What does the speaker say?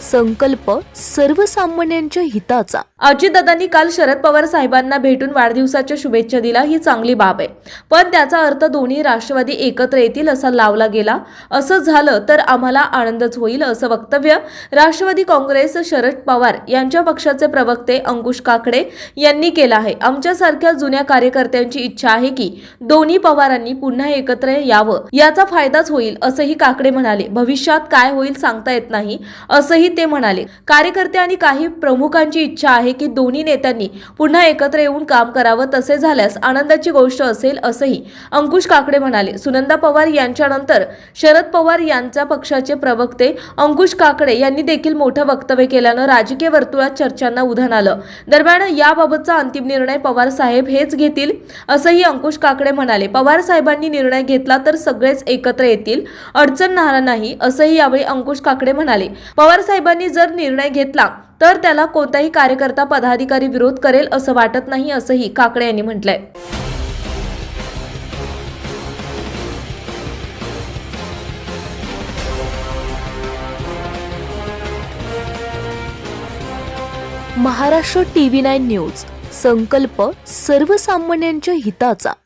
संकल्प सर्वसामान्यांच्या हिताचा. अजितदादांनी काल शरद पवार साहेबांना भेटून वाढदिवसाच्या शुभेच्छा दिला ही चांगली बाब आहे. पण त्याचा अर्थ दोन्ही राष्ट्रवादी एकत्र येतील असा लावला गेला. असं झालं तर आम्हाला आनंदच होईल असं वक्तव्य राष्ट्रवादी काँग्रेस शरद पवार यांच्या पक्षाचे प्रवक्ते अंकुश काकडे यांनी केलं आहे. आमच्यासारख्या जुन्या कार्यकर्त्यांची इच्छा आहे की दोन्ही पवारांनी पुन्हा एकत्र यावं. याचा फायदाच होईल असंही काकडे म्हणाले. भविष्यात काय होईल सांगता येत नाही असंही ते म्हणाले कार्यकर्ते आणि काही प्रमुखांची इच्छा आहे की दोन्ही नेत्यांनी पुन्हा एकत्र येऊन काम करावं तसे झाल्यास आनंदाची गोष्ट असेल असंही अंकुश काकडे म्हणाले. सुनंदा पवार यांच्यानंतर शरद पवार यांचा पक्षाचे प्रवक्ते अंकुश काकडे यांनी देखील मोठं वक्तव्य केल्यानं राजकीय वर्तुळात चर्चांना उधाण आलं. दरम्यान याबाबतचा अंतिम निर्णय पवार साहेब हेच घेतील असंही अंकुश काकडे म्हणाले. पवार साहेबांनी निर्णय घेतला तर सगळेच एकत्र येतील अडचण राहणार नाही असंही यावेळी अंकुश काकडे म्हणाले. पवार साहेब साहेबांनी जर निर्णय घेतला तर त्याला कोणताही कार्यकर्ता पदाधिकारी विरोध करेल असं वाटत नाही असंही काकडे यांनी म्हटलंय. महाराष्ट्र टीव्ही नाईन न्यूज संकल्प सर्वसामान्यांच्या हिताचा.